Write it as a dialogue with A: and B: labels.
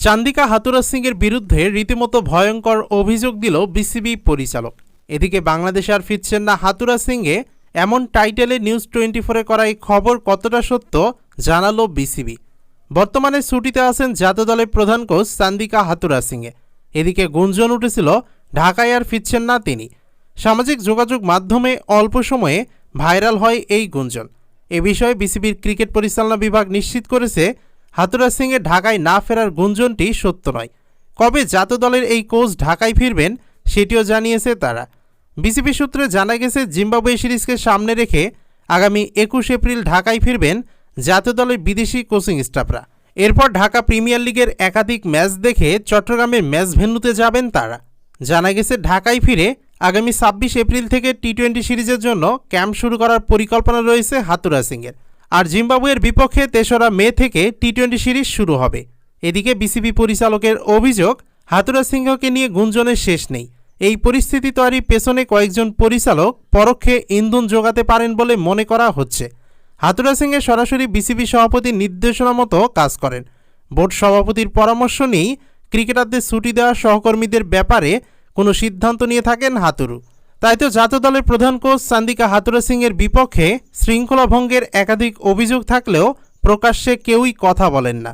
A: চান্দিকা হাতুরা সিংয়ের বিরুদ্ধে রীতিমতো ভয়ঙ্কর অভিযোগ দিল বিসিবি পরিচালক। এদিকে বাংলাদেশে আর ফিরছেন না হাতুরা সিংয়ে, এমন টাইটেলে নিউজ টোয়েন্টি ফোরে করা এই খবর কতটা সত্য জানালো বিসিবি। বর্তমানে ছুটিতে আছেন জাতীয় দলের প্রধান কোচ চান্দিকা হাতুরা সিংয়ে। এদিকে গুঞ্জন উঠেছিল, ঢাকায় আর ফিরছেন না তিনি। সামাজিক যোগাযোগ মাধ্যমে অল্প সময়ে ভাইরাল হয় এই গুঞ্জন। এ বিষয়ে বিসিবির ক্রিকেট পরিচালনা বিভাগ নিশ্চিত করেছে হাতুরা সিংয়ের ঢাকায় না ফেরার গুঞ্জনটি সত্য নয়। কবে জাতীয় দলের এই কোচ ঢাকায় ফিরবেন, সেটিও জানিয়েছে তারা। বিসিবি সূত্রে জানা গেছে, জিম্বাবুয়ে সিরিজকে সামনে রেখে আগামী একুশ এপ্রিল ঢাকায় ফিরবেন জাতীয় দলের বিদেশি কোচিং স্টাফরা। এরপর ঢাকা প্রিমিয়ার লিগের একাধিক ম্যাচ দেখে চট্টগ্রামের ম্যাচ ভেন্যুতে যাবেন তারা। জানা গেছে, ঢাকায় ফিরে আগামী ছাব্বিশ এপ্রিল থেকে টি টোয়েন্টি সিরিজের জন্য ক্যাম্প শুরু করার পরিকল্পনা রয়েছে হাতুরা সিংয়ের। আর জিম্বাবুয়ের বিপক্ষে তেসরা মে থেকে টি টোয়েন্টি সিরিজ শুরু হবে। এদিকে বিসিবি পরিচালকের অভিযোগ, হাতুরা সিংহকে নিয়ে গুঞ্জনের শেষ নেই। এই পরিস্থিতি তৈরির পেছনে কয়েকজন পরিচালক পরোক্ষে ইন্ধন যোগাতে পারেন বলে মনে করা হচ্ছে। হাতুরা সিংয়ে সরাসরি বিসিবি সভাপতির নির্দেশনা মতো কাজ করেন। বোর্ড সভাপতির পরামর্শ নিয়েই ক্রিকেটারদের ছুটি দেওয়া সহকর্মীদের ব্যাপারে কোনো সিদ্ধান্ত নিয়ে থাকেন হাতুরু। তাই তো জাতীয় দলের প্রধান কোচ চান্দিকা হাতুরা সিং এর বিপক্ষে শৃঙ্খলা ভঙ্গের একাধিক অভিযোগ থাকলেও প্রকাশ্যে কেউই কথা বলেন না।